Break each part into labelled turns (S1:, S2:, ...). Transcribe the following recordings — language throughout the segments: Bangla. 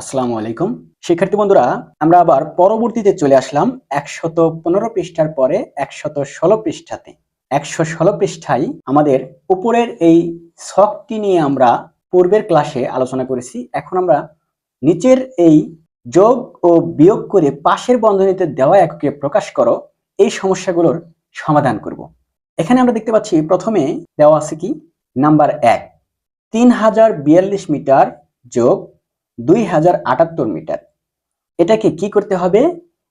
S1: আসসালামু আলাইকুম। শিক্ষার্থী বন্ধুরা, আমরা আবার পরবর্তীতে চলে আসলাম একশত পনেরো পৃষ্ঠার পরে একশত ষোলো পৃষ্ঠাতে। একশো ষোলো পৃষ্ঠায় আমাদের উপরের এই শখটি নিয়ে আমরা পূর্বের ক্লাসে আলোচনা করেছি। এখন আমরা নিচের এই যোগ ও বিয়োগ করে পাশের বন্ধনীতে দেওয়া এককে প্রকাশ করো, এই সমস্যাগুলোর সমাধান করব। এখানে আমরা দেখতে পাচ্ছি, প্রথমে দেওয়া আছে কি? নাম্বার এক, তিন হাজার বিয়াল্লিশ মিটার যোগ দুই হাজার আটাত্তর মিটার। এটাকে কি করতে হবে?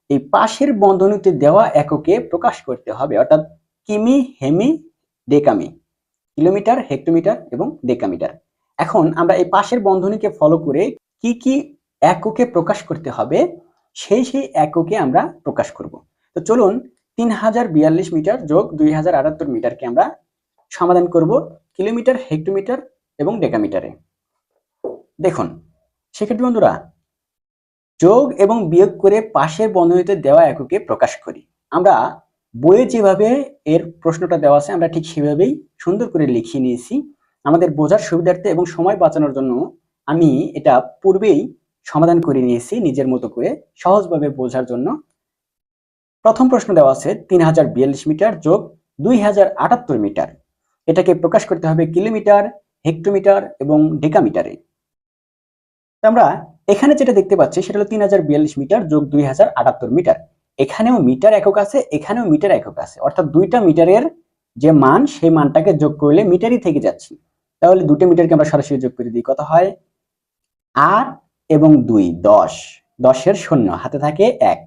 S1: এই পাশের বন্ধনীতে দেওয়া এককে প্রকাশ করতে হবে, অর্থাৎ কিমি, হেমি, ডেকামি, কিলোমিটার, হেক্টোমিটার এবং ডেকামিটার। এখন আমরা এই পাশের বন্ধনীকে ফলো করে কি কি এককে প্রকাশ করতে হবে, সেই সেই এককে আমরা প্রকাশ করব। তো চলুন তিন হাজার বিয়াল্লিশ মিটার যোগ দুই হাজার আটাত্তর মিটারকে আমরা সমাধান করব কিলোমিটার, হেক্টোমিটার এবং ডেকামিটারে। দেখুন শিক্ষার্থী বন্ধুরা, যোগ এবং বিয়োগ করে পাশের বন্ধনীতে দেওয়া এককে প্রকাশ করি। আমরা বইয়ে যেভাবে এর প্রশ্নটা দেওয়া আছে, আমরা ঠিক সেভাবেই সুন্দর করে লিখিয়ে নিয়েছি। আমাদের বোঝার সুবিধার্থে এবং সময় বাঁচানোর জন্য আমি এটা পূর্বেই সমাধান করে নিয়েছি নিজের মতো করে সহজভাবে বোঝার জন্য। প্রথম প্রশ্ন দেওয়া আছে, তিন হাজার বিয়াল্লিশ মিটার যোগ দুই হাজার আটাত্তর মিটার। এটাকে প্রকাশ করতে হবে কিলোমিটার, হেক্টোমিটার এবং ডেকামিটারে। আমরা এখানে যেটা দেখতে পাচ্ছি, সেটা হলো তিন হাজার বিয়াল্লিশ মিটার যোগ দুই হাজার আটাত্তর মিটার। এখানেও মিটার একক আছে, এখানেও মিটার একক আছে। অর্থাৎ দুইটা মিটারের যে মান, সেই মানটাকে যোগ করলে মিটারই থেকে যাচ্ছি। তাহলে দুটো মিটারকে আমরা সরাসরি যোগ করে দিই, কত হয়? আট এবং দুই, দশ। দশের শূন্য, হাতে থাকে এক।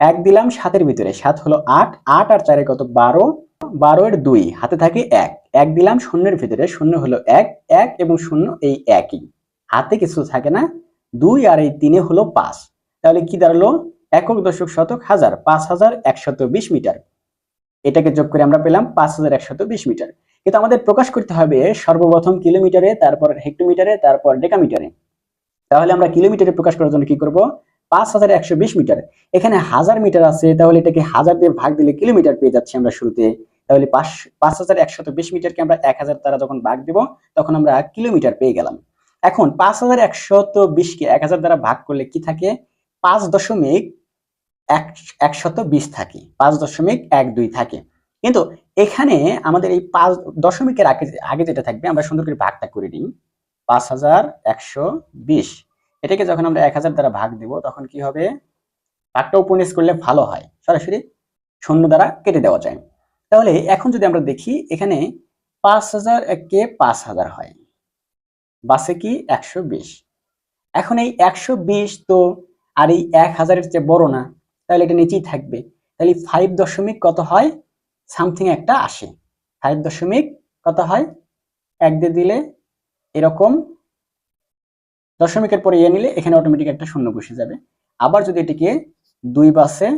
S1: এক দিলাম, সাতের ভিতরে। সাত হলো আট। আট আর চারে কত? বারো। বারো এর দুই, হাতে থাকে এক। এক দিলাম, শূন্যের ভিতরে। শূন্য হলো এক। এক এবং শূন্য এই একই। হাতে কিছু থাকে না, দুই আর এই তিনে হলো পাঁচ। তাহলে কি দাঁড়াল? একক দশক শতক হাজার, পাঁচ হাজার একশত বিশ মিটার। এটাকে যোগ করে আমরা পেলাম পাঁচ হাজার একশত বিশ মিটার। কিন্তু আমাদের প্রকাশ করতে হবে সর্বপ্রথম কিলোমিটারে, তারপর হেক্টোমিটারে, তারপর ডেকামিটারে। তাহলে আমরা কিলোমিটারে প্রকাশ করার জন্য কি করব? পাঁচ হাজার একশো বিশ মিটার। এখানে হাজার মিটার আছে, তাহলে এটাকে হাজার দিয়ে ভাগ দিলে কিলোমিটার পেয়ে যাচ্ছি আমরা শুরুতে। তাহলে পাঁচ পাঁচ হাজার একশত বিশ মিটারকে আমরা এক হাজার দ্বারা যখন ভাগ দিব, তখন আমরা কিলোমিটার পেয়ে গেলাম। এখন পাঁচ হাজার একশত বিশকে এক হাজার দ্বারা ভাগ করলে কি থাকে? পাঁচ দশমিক এক, একশত বিশ থাকে। পাঁচ দশমিক এক দুই থাকে। কিন্তু এখানে আমাদের এই পাঁচ দশমিকের আগে আগে যেটা থাকবে, আমরা সুন্দর করে ভাগটা করে নিই। পাঁচ হাজার একশো বিশ। এটাকে যখন আমরা এক হাজার দ্বারা ভাগ দিব, তখন কি হবে? ভাগটা উপন্যাস করলে ভালো হয়। সরাসরি শূন্য দ্বারা কেটে দেওয়া যায়। তাহলে এখন যদি আমরা দেখি, এখানে পাঁচ হাজার একে পাঁচ হাজার হয়। বাসে কি একশো বিশ? এখন এই একশো বিশ তো আর এই এক হাজারের চেয়ে বড় না, তাহলে এটা নিচেই থাকবে। তাহলে ফাইভ দশমিক কত হয়? সামথিং একটা আসে ফাইভ দশমিক কত হয়? এক দিয়ে দিলে এরকম দশমিকের পরে ইয়ে নিলে এখানে অটোমেটিক একটা শূন্য বসে যাবে। আবার যদি এটিকে দুই বাসে,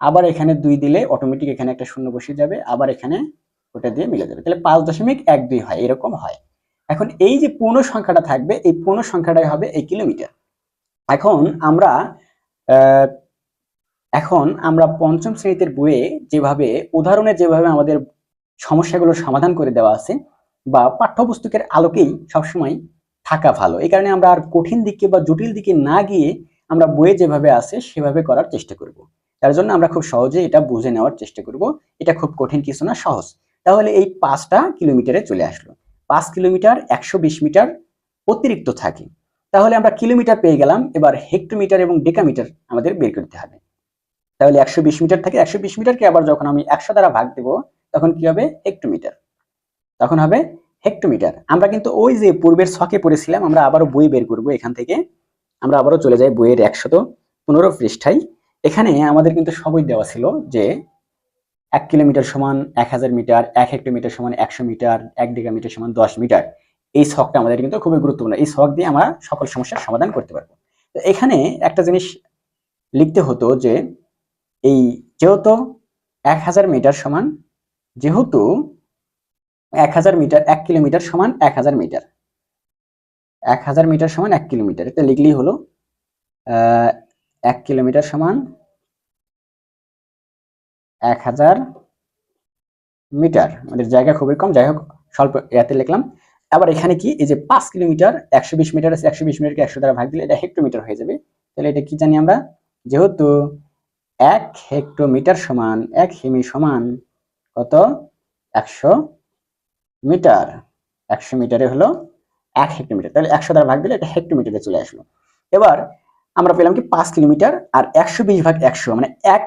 S1: আবার এখানে দুই দিলে অটোমেটিক এখানে একটা শূন্য বসে যাবে, আবার এখানে ওটা দিয়ে মিলে যাবে। তাহলে পাঁচ দশমিক এক দুই হয়, এরকম হয়। এখন এই যে পূর্ণ সংখ্যাটা থাকবে, এই পূর্ণ সংখ্যাটাই হবে এই কিলোমিটার। এখন আমরা এখন আমরা পঞ্চম শ্রেণীতে বইয়ে যেভাবে, উদাহরণে যেভাবে আমাদের সমস্যাগুলোর সমাধান করে দেওয়া আছে বা পাঠ্যপুস্তকের আলোকেই সবসময় থাকা ভালো। এই কারণে আমরা আর কঠিন দিকে বা জটিল দিকে না গিয়ে আমরা বইয়ে যেভাবে আছে সেভাবে করার চেষ্টা করব। তার জন্য আমরা খুব সহজে এটা বুঝে নেওয়ার চেষ্টা করব। এটা খুব কঠিন কিছু না, সহজ। তাহলে এই পাঁচটা কিলোমিটারে চলে আসলো। পাঁচ কিলোমিটার একশো বিশ মিটার অতিরিক্ত থাকে। তাহলে আমরা কিলোমিটার পেয়ে গেলাম, এবার হেক্টোমিটার এবং ডেকামিটার আমাদের বের করতে হবে। তাহলে একশো বিশ মিটার থাকে একশো মিটারকে আবার যখন আমি একশো দ্বারা ভাগ দেব, তখন কি হবে? হেক্টোমিটার। তখন হবে হেক্টোমিটার। আমরা কিন্তু ওই যে পূর্বের ছকে পড়েছিলাম, আমরা আবারও বই বের করব এখান থেকে। আমরা আবারও চলে যাই বইয়ের একশত পনেরো পৃষ্ঠায়। এখানে আমাদের কিন্তু সবই দেওয়া ছিল যে এক কিলোমিটার সমান এক হাজার মিটার, এক হেক্টোমিটার সমান একশো মিটার, এক ডিগামিটার সমান দশ মিটার। এই শখটা আমাদের কিন্তু খুবই গুরুত্বপূর্ণ। এই শখ দিয়ে আমরা সকল সমস্যার সমাধান করতে পারব। তো এখানে একটা জিনিস লিখতে হতো যে, এই যেহেতু এক হাজার মিটার সমান, যেহেতু এক হাজার মিটার, এক কিলোমিটার সমান এক হাজার মিটার। এক হাজার মিটার সমান এক কিলোমিটার। এটা লিখলেই হলো এক কিলোমিটার সমান এক হাজার মিটার। আমাদের জায়গা খুবই কম, যাই হোক, স্বল্প ইয়াতে লিখলাম। আবার এখানে কি? এই যে পাঁচ কিলোমিটার, একশো বিশ মিটার আছে, একশো বিশ মিটারকে একশো দ্বারা ভাগ দিলে এটা হেক্টোমিটার হয়ে যাবে। তাহলে এটা কি জানি আমরা? যেহেতু এক হেক্টোমিটার সমান, এক হেমি সমান কত? একশো মিটার। একশো মিটারে হলো এক হেক্টোমিটার। তাহলে একশো দ্বারা ভাগ দিলে এটা হেক্টোমিটারে চলে আসলো। এবার আমরা পেলাম কি পাঁচ কিলোমিটার আর একশো বিশ ভাগ একশো মানে এক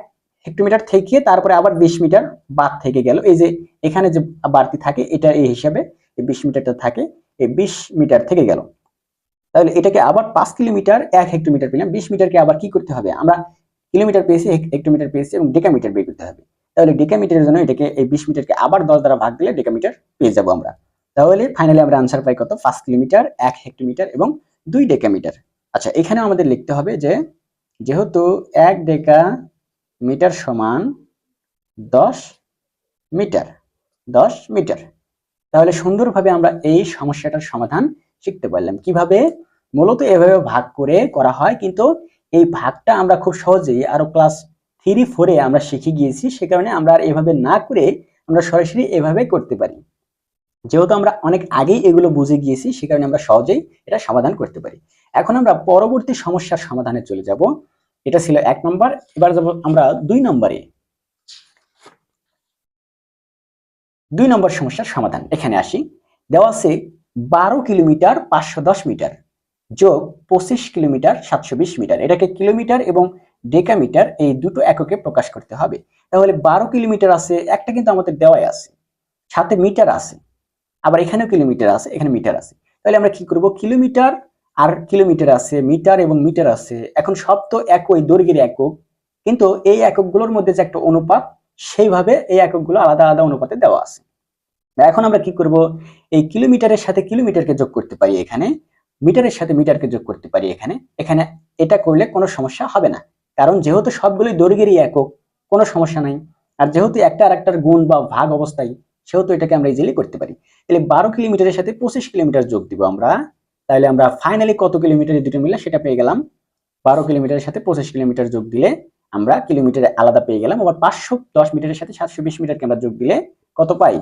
S1: হেক্টোমিটার থেকে তারপরে আবার বিশ মিটার বাদ থেকে গেল। এই যে এখানে যে বাড়তি থাকে, এটা এই হিসাবে এই বিশ মিটারটা থাকে, এই বিশ মিটার থেকে গেল। তাহলে এটাকে আবার পাঁচ কিলোমিটার এক হেক্টোমিটার পেলাম। বিশ মিটারকে আবার কি করতে হবে? আমরা কিলোমিটার পেয়েছি হেক- হেক্টোমিটার পেয়েছি এবং ডেকামিটার বের করতে হবে। তাহলে ডেকামিটারের জন্য এটাকে এই বিশ মিটারকে আবার দশ দ্বারা ভাগ দিলে ডেকামিটার পেয়ে যাব আমরা। তাহলে ফাইনালি আমরা আনসার পাই কত? পাঁচ কিলোমিটার, এক হেক্টোমিটার এবং দুই ডেকামিটার। আচ্ছা এখানে আমাদের লিখতে হবে যে, যেহেতু এক ডেকা মিটার সমান দশ মিটার দশ মিটার। তাহলে সুন্দরভাবে আমরা এই সমস্যাটার সমাধান শিখতে পারলাম। কীভাবে? মূলত এভাবে ভাগ করে করা হয়, কিন্তু এই ভাগটা আমরা খুব সহজেই আরও ক্লাস থ্রি ফোরে আমরা শিখে গিয়েছি, সে কারণে আমরা আর এভাবে না করে আমরা সরাসরি এভাবে করতে পারি। যেহেতু আমরা অনেক আগেই এগুলো বুঝে গিয়েছি, সে কারণে আমরা সহজেই এটা সমাধান করতে পারি। এখন আমরা পরবর্তী সমস্যার সমাধানে চলে যাব। এটা ছিল এক নম্বর। এবার যাব আমরা দুই নম্বরে। দুই নম্বর সমস্যার সমাধান। এখানে আসি। দেওয়া আছে বারো কিলোমিটার পাঁচশো দশ মিটার যোগ পঁচিশ কিলোমিটার সাতশো বিশ মিটার। এটাকে কিলোমিটার এবং ডেকামিটার এই দুটো এককে প্রকাশ করতে হবে। তাহলে বারো কিলোমিটার আছে, একটা কিন্তু আমাদের দেওয়াই আছে। সাথে মিটার আছে। আবার এখানেও কিলোমিটার আছে, এখানে মিটার আছে। তাহলে আমরা কি করব? কিলোমিটার আর কিলোমিটার আছে, মিটার এবং মিটার আছে। এখন সব তো একই, দৈর্ঘ্যের একক। কিন্তু এই এককগুলোর মধ্যে যে একটা অনুপাত, সেইভাবে এই এককগুলো আলাদা আলাদা অনুপাতে দেওয়া আছে। এখন আমরা কি করব? এই কিলোমিটারের সাথে কিলোমিটারকে যোগ করতে পারি এখানে, মিটারের সাথে মিটারকে যোগ করতে পারি এখানে। এখানে এটা করলে কোনো সমস্যা হবে না। কারণ যেহেতু সবগুলোই দৈর্ঘ্যেরই একক, কোনো সমস্যা নাই। আর যেহেতু একটা আর একটার গুণ বা ভাগ অবস্থায়, সেহেতু এটাকে আমরা ইজিলি করতে পারি। তাহলে বারো কিলোমিটারের সাথে পঁচিশ কিলোমিটার যোগ দিব আমরা। তাহলে আমরা ফাইনালি কত কিলোমিটার দুটো মিলে সেটা পেয়ে গেলাম। বারো কিলোমিটারের সাথে পঁচিশ কিলোমিটার যোগ দিলে আমরা কিলোমিটারে আলাদা পেয়ে গেলাম। আবার পাঁচশো দশ মিটারের সাথে সাতশো বিশ মিটারকে আমরা যোগ দিলে কত পাই?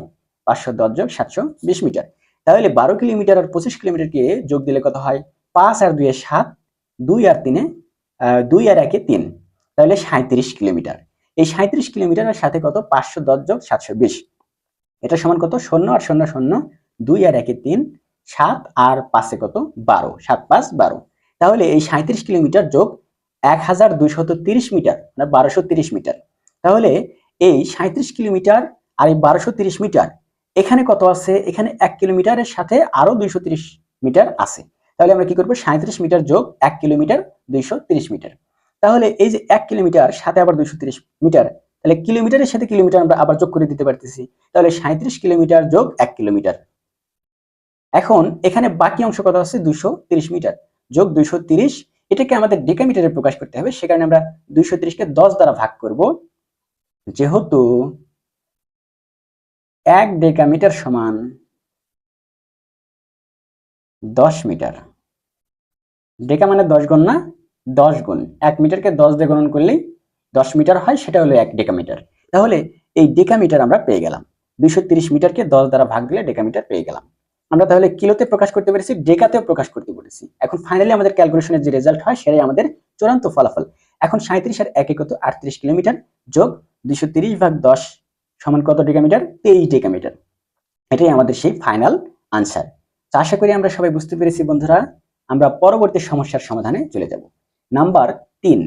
S1: পাঁচশো দশ যোগ সাতশো বিশ মিটার। তাহলে বারো কিলোমিটার আর পঁচিশ কিলোমিটারকে যোগ দিলে কত হয়? পাঁচ আর দুই সাত, দুই আর তিনে দুই আর একে তিন। তাহলে সাঁত্রিশ কিলোমিটার। এই সাঁত্রিশ কিলোমিটারের সাথে কত? পাঁচশো দশ যোগ সাতশো বিশ। এটা সমান কত? শূন্য আর শূন্য শূন্য, দুই আর একে তিন সাত আর পাঁচে কত? বারো। সাত, পাঁচ, বারো। তাহলে এই সাঁত্রিশ কিলোমিটার যোগ এক হাজার দুইশত তিরিশ মিটার মানে বারোশো তিরিশ মিটার। তাহলে এই সাঁত্রিশ কিলোমিটার আর এই বারোশো তিরিশ মিটার, এখানে কত আছে? এখানে এক কিলোমিটারের সাথে আরও দুইশো তিরিশ মিটার আছে। তাহলে আমরা কি করব? সাঁত্রিশ মিটার যোগ এক কিলোমিটার দুইশো তিরিশ মিটার। তাহলে এই যে এক কিলোমিটার, সাথে আবার দুইশো তিরিশ মিটার, তাহলে কিলোমিটারের সাথে কিলোমিটার আমরা আবার যোগ করে দিতে পারতেছি। তাহলে সাঁত্রিশ কিলোমিটার যোগ এক কিলোমিটার। এখন এখানে বাকি অংশ কত আছে? তিরিশ মিটার। যোগ দুইশো এটাকে আমাদের ডেকামিটারে প্রকাশ করতে হবে, সে কারণে আমরা দুইশো তিরিশকে দশ দ্বারা ভাগ করব। যেহেতু এক ডেকামিটার সমান দশ মিটার। ডেকা মানে দশ গুণ না, দশ গুণ। এক মিটারকে দশ দিয়ে গণন করলেই দশ মিটার হয়, সেটা হলো এক ডেকামিটার তাহলে এই ডেকামিটার আমরা পেয়ে গেলাম। দুইশো মিটারকে দশ দ্বারা ভাগ দিলে ডেকামিটার পেয়ে গেলাম। আমরা তাহলে কিলোতে প্রকাশ করতে পেরেছি, ডেকাতেও প্রকাশ করতে পেরেছি। এখন ফাইনালি আমাদের ক্যালকুলেশনের যে রেজাল্ট হয়, সেটাই আমাদের চূড়ান্ত ফলাফল। এখন সাঁত্রিশ আর একে কত আটত্রিশ কিলোমিটার যোগ দুইশো তিরিশ ভাগ দশ সমান কত ডেকামিটার? তেইশ ডেকামিটার। এটাই আমাদের সেই ফাইনাল আনসার তো আশা করি আমরা সবাই বুঝতে পেরেছি বন্ধুরা। আমরা পরবর্তী সমস্যার সমাধানে চলে যাব। নাম্বার তিন।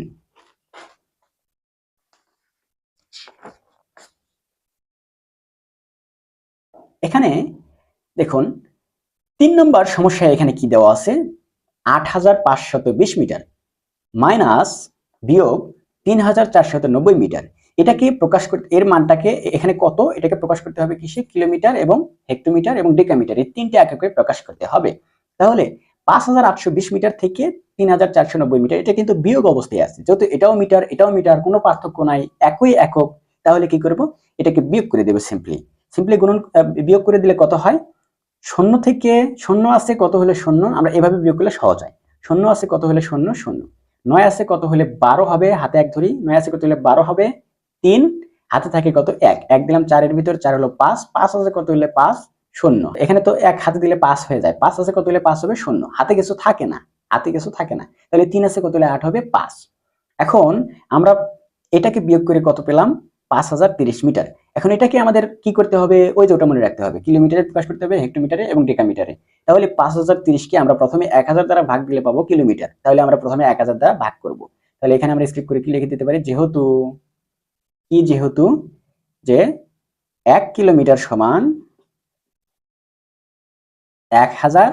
S1: এখানে দেখুন তিন নম্বর সমস্যায় এখানে কি দেওয়া আছে? আট হাজার পাঁচশত বিশ মিটার মাইনাস বিয়োগ তিন হাজার চারশত নব্বই মিটার। এটাকে প্রকাশ করতে এর মানটাকে এখানে কত? এটাকে প্রকাশ করতে হবে কিসে? কিলোমিটার এবং হেক্টোমিটার এবং ডেকামিটার। এই তিনটে এককে প্রকাশ করতে হবে। তাহলে পাঁচ হাজার আটশো বিশ মিটার থেকে তিন হাজার চারশো নব্বই মিটার, এটা কিন্তু বিয়োগ অবস্থায় আছে। যেহেতু এটাও মিটার এটাও মিটার, কোনো পার্থক্য নাই, একই একক, তাহলে কি করব? এটাকে বিয়োগ করে দেবো সিম্পলি। সিম্পলি গুণন বিয়োগ করে দিলে কত হয়? শূন্য থেকে শূন্য আছে কত হলে শূন্য? আমরা এভাবে বিয়োগ করলে সহজ হয়। শূন্য আছে কত হলে শূন্য? শূন্য। নয় আছে কত হলে বারো হবে? হাতে এক ধরি। নয় আছে কত হলে বারো হবে? তিন। হাতে থাকে কত? এক। এক দিলাম চারের ভিতর, চার হলো পাঁচ। পাঁচ আছে কত হলে পাঁচ? শূন্য। এখানে তো এক হাতে দিলে পাঁচ হয়ে যায়। পাঁচ আছে কত হলে পাঁচ হবে? শূন্য। হাতে কিছু থাকে না। হাতে কিছু থাকে না। তাহলে তিন আছে কত হলে আট হবে? পাঁচ। এখন আমরা এটাকে বিয়োগ করে কত পেলাম? পাঁচ হাজার তিরিশ মিটার। এখন এটাকে আমাদের কি করতে হবে? ওই যে ওটা মনে রাখতে হবে। কিলোমিটারে প্রকাশ করতে হবে, হেক্টোমিটারে এবং ডেকামিটারে। তাহলে পাঁচ হাজার তিরিশকে আমরা প্রথমে এক হাজার দ্বারা ভাগ দিলে পাবো কিলোমিটার। তাহলে আমরা প্রথমে এক হাজার দ্বারা ভাগ করব। তাহলে এখানে আমরা স্ক্রিপ্ট করে কি লিখে দিতে পারি? যেহেতু, কি যেহেতু? যে এক কিলোমিটার সমান এক হাজার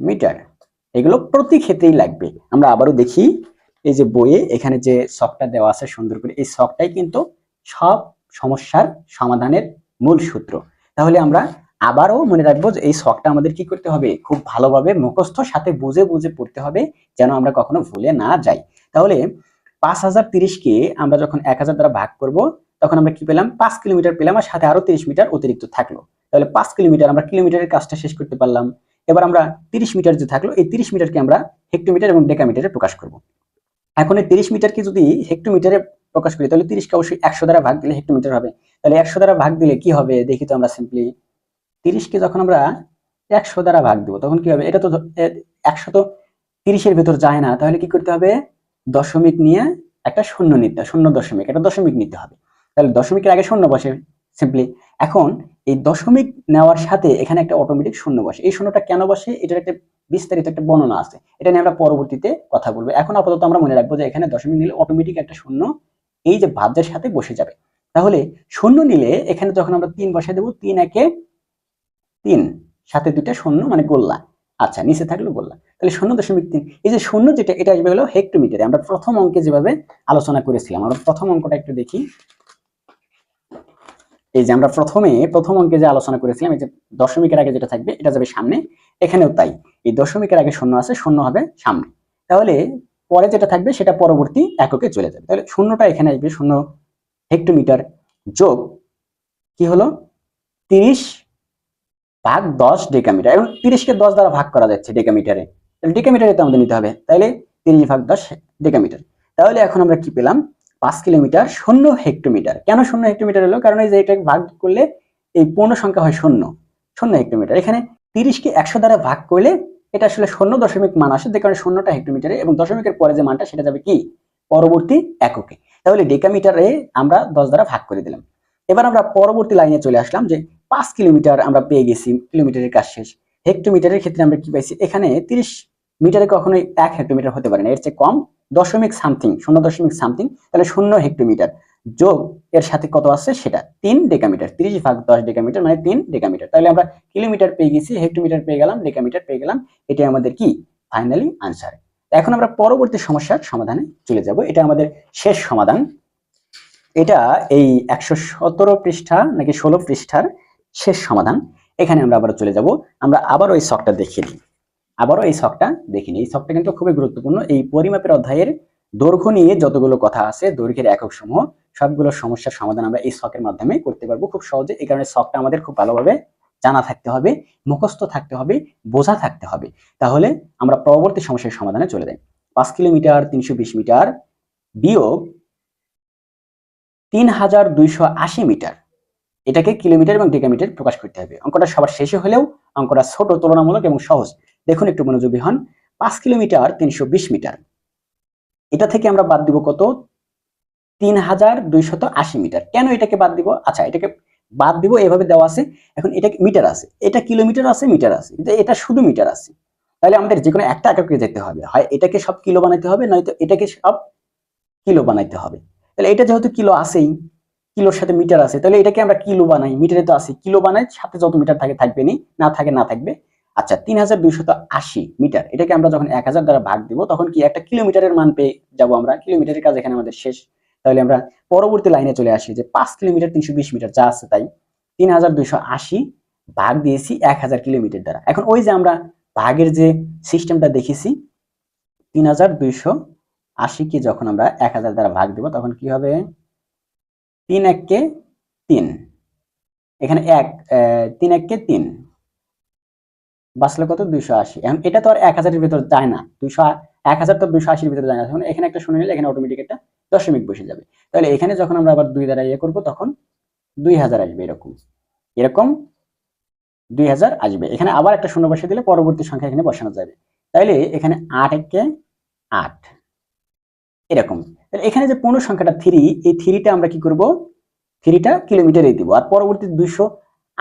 S1: মিটার। এগুলো প্রতি ক্ষেত্রেই লাগবে। আমরা আবারও দেখি, এই যে বইয়ে এখানে যে শখটা দেওয়া আছে সুন্দর করে, এই শখটাই কিন্তু সব সমস্যার সমাধানের মূল সূত্র। তাহলে আমরা আবারও মনে রাখব যে এই শখটা আমাদের কি করতে হবে? খুব ভালোভাবে মুখস্থ, সাথে বুঝে বুঝে পড়তে হবে যেন আমরা কখনো ভুলে না যাই। তাহলে পাঁচ হাজার তিরিশকে আমরা যখন এক হাজার দ্বারা ভাগ করব, তখন আমরা কি পেলাম? পাঁচ কিলোমিটার পেলাম আর সাথে আরও তিরিশ মিটার অতিরিক্ত থাকল। তাহলে পাঁচ কিলোমিটার আমরা কিলোমিটারের কাজটা শেষ করতে পারলাম। এবার আমরা তিরিশ মিটার যে থাকল, এই তিরিশ মিটারকে আমরা হেক্টোমিটার এবং ডেকামিটারে প্রকাশ করব। এখন এই তিরিশ মিটারকে যদি হেক্টোমিটারে প্রকাশ করি, তাহলে তিরিশকে অবশ্যই একশো দ্বারা ভাগ দিলে হেক্টোমিটার হবে। তাহলে একশো দ্বারা ভাগ দিলে কি হবে? দেখি তো আমরা সিম্পলি তিরিশকে যখন আমরা একশো দ্বারা ভাগ দেবো, তখন কি হবে? এটা তো একশো তো তিরিশের ভেতর যায় না, তাহলে কি করতে হবে? দশমিক নিয়ে একটা শূন্য নিতে শূন্য দশমিক, একটা দশমিক নিতে হবে। তাহলে দশমিকের আগে শূন্য বসে সিম্পলি এখন এই দশমিক নেওয়ার সাথে এখানে একটা অটোমেটিক শূন্য বসে। এই শূন্যটা কেন বসে? এটার একটা বিস্তারিত একটা বর্ণনা আছে। এটা নিয়ে আমরা পরবর্তীতে কথা বলব। এখন আপাতত আমরা মনে রাখব যে এখানে দশমিক নিলে অটোমেটিক একটা শূন্য এই যে ভাজ্যের সাথে বসে যাবে। তাহলে শূন্য নিলে এখানে যখন আমরা তিন বসে দেবো, তিন একে তিন, সাথে দুইটা শূন্য মানে গোল্লা। আচ্ছা নিচে থাকল গোল্লা। তাহলে শূন্য দশমিক তিন, এই যে শূন্য যেটা, এটা আসবে হলো হেক্টোমিটারে। আমরা প্রথম অঙ্কে যেভাবে আলোচনা করেছিলাম, আমরা প্রথম অঙ্কটা একটু দেখি। এই যে আমরা প্রথমে, প্রথম অঙ্কে যে আলোচনা করেছিলাম, এই যে দশমিকের আগে যেটা থাকবে, এটা যাবে সামনে। এখানেও তাই। এই দশমিকের আগে শূন্য আছে, শূন্য হবে সামনে। তাহলে পরে যেটা থাকবে সেটা পরবর্তী এককে চলে যাবে। তাহলে শূন্যটা এখানে আসবে, শূন্য হেক্টোমিটার যোগ কি হলো? তিরিশ ভাগ দশ ডেকামিটার। এবং তিরিশকে দশ দ্বারা ভাগ করা যাচ্ছে ডেকামিটারে। তাহলে ডেকামিটারে তো আমাদের নিতে হবে। তাইলে তিরিশ ভাগ দশ ডেকামিটার। তাহলে এখন আমরা কি পেলাম? পাঁচ কিলোমিটার শূন্য হেক্টোমিটার। কেন শূন্য হেক্টোমিটার হলো? কারণ এই যে এটা ভাগ করলে এই পূর্ণ সংখ্যা হয় শূন্য। শূন্য হেক্টোমিটার। এখানে তিরিশকে একশো দ্বারা ভাগ করলে এটা আসলে শূন্য দশমিক মান আসে, যে কারণে শূন্যটা হেক্টোমিটারে, এবং দশমিকের পরে যে মানটা সেটা যাবে কি? পরবর্তী এককে। তাহলে ডেকামিটারে আমরা দশ দ্বারা ভাগ করে দিলাম। এবার আমরা পরবর্তী লাইনে চলে আসলাম যে পাঁচ কিলোমিটার আমরা পেয়ে গেছি, কিলোমিটারের কাজ শেষ। হেক্টোমিটারের ক্ষেত্রে আমরা কি পাইছি? এখানে তিরিশ মিটারে কখনোই এক হেক্টোমিটার হতে পারে না, এর চেয়ে কম দশমিক সামথিং, শূন্য দশমিক সামথিং, তাহলে শূন্য হেক্টোমিটার। যোগ এর সাথে কত আছে? সেটা তিন ডেকামিটার, তিরিশ ভাগ দশ ডেকামিটার মানে তিন ডেকামিটার। তাহলে আমরা কিলোমিটার পেয়ে গেছি, হেক্টোমিটার পেয়ে গেলাম, ডেকামিটার পেয়ে গেলাম। এটাই আমাদের কি? Finally answer. এখন আমরা পরবর্তী সমস্যার সমাধানে চলে যাব। এটা আমাদের শেষ সমাধান। এটা এই একশো সতেরো পৃষ্ঠা নাকি ষোলো পৃষ্ঠার শেষ সমাধান। এখানে আমরা আবার চলে যাব। আমরা আবারও এই শখটা দেখিয়ে নিই আবারও এই শখটা দেখে নিই এই শখটা কিন্তু খুবই গুরুত্বপূর্ণ। এই পরিমাপের অধ্যায়ের দৈর্ঘ্য নিয়ে যতগুলো কথা আছে, দৈর্ঘ্যের একক সমূহ, সবগুলো সমস্যার সমাধান আমরা এই শখের মাধ্যমে করতে পারব। খুব সহজে এই কারণে শখটা আমাদের খুব ভালোভাবে জানা থাকতে হবে, মুখস্থ থাকতে হবে, বোঝা থাকতে হবে। তাহলে আমরা পরবর্তী সমস্যার সমাধানে চলে যাই। পাঁচ কিলোমিটার, তিনশো বিশ মিটার বিয়োগ তিন হাজার দুইশো আশি মিটার। এটাকে কিলোমিটার এবং ডেকামিটার প্রকাশ করতে হবে। অঙ্কটা সবার শেষে হলেও অঙ্কটা ছোট, তুলনামূলক এবং সহজ। দেখুন একটু মনোযোগী হন। পাঁচ কিলোমিটার, তিনশো বিশ মিটার। এটা থেকে আমরা বাদ দিব কত? তিন হাজার দুইশত আশি মিটার। কেন এটাকে বাদ দিব? আচ্ছা এটাকে বাদ দিব, এভাবে দেওয়া আছে। এখন এটা মিটার আছে। এটা কিলোমিটার আছে, মিটার আছে। কিন্তু এটা শুধু মিটার আছে। তাহলে আমাদের যে কোনো একটা এককে যেতে হবে। হয় এটাকে সব কিলো বানাইতে হবে, নয়তো এটাকে সব কিলো বানাইতে হবে। তাহলে এটা যেহেতু কিলো আছেই, কিলোর সাথে মিটার আছে, তাহলে এটাকে আমরা কিলো বানাই। মিটারে তো আছে। কিলো বানাই, সাথে যত মিটার থাকে, থাকবে নি। না থাকে, না থাকবে। আচ্ছা তিন হাজার দুইশত আশি মিটার। এটাকে আমরা যখন এক হাজার দ্বারা ভাগ দিব, তখন কি একটা কিলোমিটারের মান পেয়ে যাব আমরা? কিলোমিটারের কাজ এখানে আমাদের শেষ। তাহলে আমরা পরবর্তী লাইনে চলে আসি যে পাঁচ কিলোমিটার তিনশো বিশ মিটার যা আছে তাই তিন হাজার দুইশো আশি ভাগ দিয়েছি এক হাজার কিলোমিটার দ্বারা। এখন ওই যে আমরা ভাগের যে সিস্টেমটা দেখেছি, তিন হাজার দুইশো আশিকে যখন আমরা এক হাজার দ্বারা ভাগ দিব, তখন কি হবে? তিন এককে তিন। এখানে এক তিন এককে তিন। বাঁচলো কত? দুইশো আশি। এখন এটা তো আর এক হাজারের ভিতর যায় না। দুইশো এক হাজার তো দুইশো আশির ভিতরে যায় না। এখানে একটা শুনে নিলে এখানে অটোমেটিক একটা দশমিক বসে যাবে। তাহলে এখানে যখন আমরা আবার দুই দ্বারা ইয়ে করব, তখন দুই হাজার আসবে এরকম। এরকম দুই হাজার আসবে। এখানে আবার একটা শূন্য বসিয়ে দিলে পরবর্তী সংখ্যা এখানে বসানো যাবে। তাইলে এখানে আট একে আট। এরকম। তাহলে এখানে যে পূর্ণ সংখ্যাটা থ্রি এই থ্রিটা আমরা কি করব? থ্রিটা কিলোমিটারে দিব। আর পরবর্তী দুইশো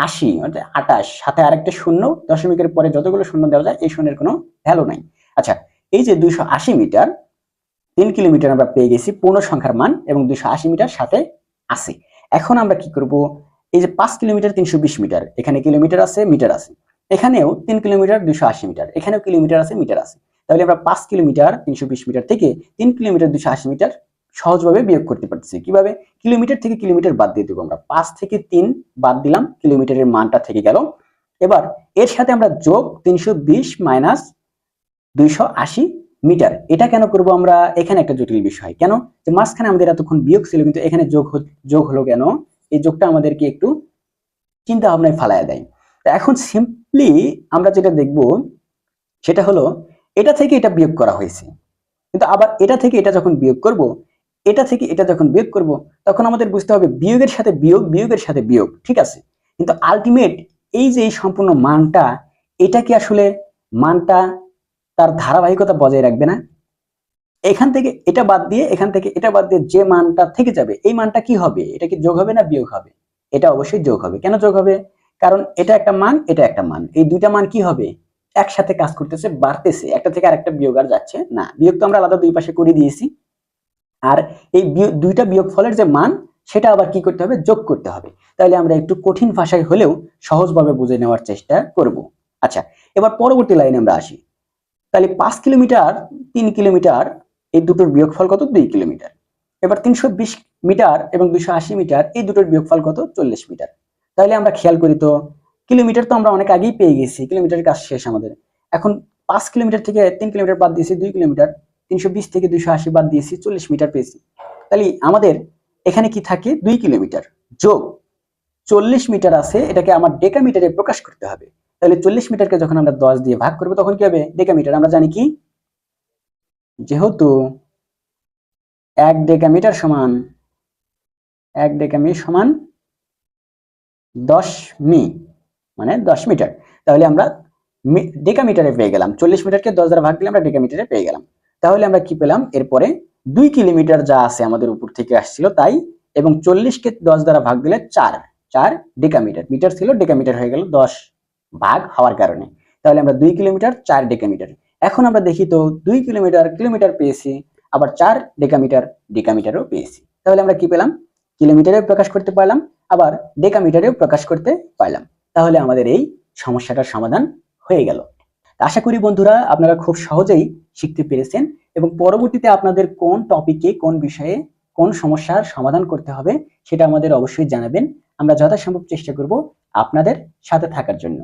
S1: আশি, অর্থাৎ আটাশ, সাথে আরেকটা শূন্য, দশমিকের পরে যতগুলো শূন্য দেওয়া যায়, এই শূন্যের কোনো ভ্যালু নাই। আচ্ছা এই যে দুইশো আশি মিটার, তিন কিলোমিটার আমরা পেয়ে গেছি পূর্ণ সংখ্যার মান এবং দুইশো আশি মিটার সাথে আছে। এখন আমরা কি করব? এই যে পাঁচ কিলোমিটার তিনশো বিশ মিটার, এখানে কিলোমিটার আছে, মিটার আছে। এখানেও তিন কিলোমিটার দুশো আশি মিটার, এখানেও কিলোমিটার আছে, মিটার আছে। তাহলে আমরা পাঁচ কিলোমিটার তিনশো বিশ মিটার থেকে তিন কিলোমিটার দুশো আশি মিটার সহজভাবে বিয়োগ করতে পারতেছি। কীভাবে? কিলোমিটার থেকে কিলোমিটার বাদ দিয়ে দেবো আমরা। পাঁচ থেকে তিন বাদ দিলাম, কিলোমিটারের মানটা থেকে গেল। এবার এর সাথে আমরা যোগ তিনশো বিশ মাইনাস দুইশো আশি মিটার। এটা কেন করব আমরা? এখানে একটা জটিল বিষয়। কেন? যে মাঝখানে আমাদের এতক্ষণ বিয়োগ ছিল, কিন্তু এখানে যোগ যোগ হলো কেন? এই যোগটা আমাদেরকে একটু চিন্তা ভাবনায় ফালায় দেয়। তা এখন সিম্পলি আমরা যেটা দেখব, সেটা হলো, এটা থেকে এটা বিয়োগ করা হয়েছে। কিন্তু আবার এটা থেকে এটা যখন বিয়োগ করব এটা থেকে এটা যখন বিয়োগ করব, তখন আমাদের বুঝতে হবে বিয়োগের সাথে বিয়োগ, বিয়োগের সাথে বিয়োগ, ঠিক আছে? কিন্তু আলটিমেট এই যে এই সম্পূর্ণ মানটা, এটা কি আসলে মানটা তার ধারাবাহিকতা বজায় রাখবে না? এখান থেকে এটা বাদ দিয়ে, এখান থেকে এটা বাদ দিয়ে যে মানটা থেকে যাবে, এই মানটা কি হবে? এটা কি যোগ হবে না বিয়োগ হবে? এটা অবশ্যই যোগ হবে। কেন যোগ হবে? কারণ এটা একটা মান, এটা একটা মান। এই দুইটা মান কি হবে? একসাথে কাজ করতেছে, বাড়তেছে। একটা থেকে আরেকটা বিয়োগ আর যাচ্ছে না। বিয়োগ তো আমরা আলাদা দুই পাশে করে দিয়েছি। আর এই দুইটা বিয়োগ ফলের যে মান, সেটা আবার কি করতে হবে? যোগ করতে হবে। তাহলে আমরা একটু কঠিন ভাষায় হলেও সহজভাবে বুঝে নেওয়ার চেষ্টা করব। আচ্ছা এবার পরবর্তী লাইনে আমরা আসি। তাহলে পাঁচ কিলোমিটার, তিন কিলোমিটার, এই দুটোর বিয়োগফল কত? দুই কিলোমিটার। এবার তিনশো বিশ মিটার এবং আশি মিটার, এই দুটোর বিয়োগফল কত? চল্লিশ মিটার। তাহলে আমরা খেয়াল করি তো, কিলোমিটার তো আমরা অনেক আগেই পেয়ে গেছি কিলোমিটারের কাজ শেষ আমাদের। এখন পাঁচ কিলোমিটার থেকে তিন কিলোমিটার বাদ দিয়েছি, দুই কিলোমিটার। তিনশো বিশ থেকে দুইশো আশি বাদ দিয়েছি, চল্লিশ মিটার পেয়েছি। তাহলে আমাদের এখানে কি থাকে? দুই কিলোমিটার। যোগ চল্লিশ মিটার আছে, এটাকে আমার ডেকা মিটারে প্রকাশ করতে হবে। তাহলে চল্লিশ মিটারকে যখন আমরা দশ দিয়ে ভাগ করব, তখন কি হবে? ডেকা মিটার আমরা জানি কি? যেহেতু এক ডেকা মিটার সমান, এক ডেকা মি সমান দশ মি মানে দশ মিটার। তাহলে আমরা মি- ডেকা মিটারে পেয়ে গেলাম। চল্লিশ মিটারকে দশ দ্বারা ভাগ দিলে আমরা ডেকা মিটারে পেয়ে গেলাম। তাহলে আমরা কি পেলাম? এরপরে দুই কিলোমিটার যা আছে আমাদের উপর থেকে আসছিল তাই, এবং চল্লিশকে দশ দ্বারা ভাগ দিলে চার। চার ডেকামিটার মিটার ছিল ডেকামিটার হয়ে গেল দশ ভাগ হওয়ার কারণে। তাহলে আমরা দুই কিলোমিটার, চার ডেকামিটার এখন আমরা দেখি তো দুই কিলোমিটার কিলোমিটার পেয়েছি, আবার চার ডেকামিটার ডেকামিটারও পেয়েছি। তাহলে আমরা কি পেলাম? কিলোমিটারেও প্রকাশ করতে পারলাম, আবার ডেকামিটারেও প্রকাশ করতে পারলাম। তাহলে আমাদের এই সমস্যাটার সমাধান হয়ে গেল। আশা করি বন্ধুরা আপনারা খুব সহজেই শিখতে পেরেছেন এবং পরবর্তীতে আপনাদের কোন টপিকে কোন বিষয়ে, কোন সমস্যার সমাধান করতে হবে সেটা আমাদের অবশ্যই জানাবেন। আমরা যথাসম্ভব চেষ্টা করব আপনাদের সাথে থাকার জন্য।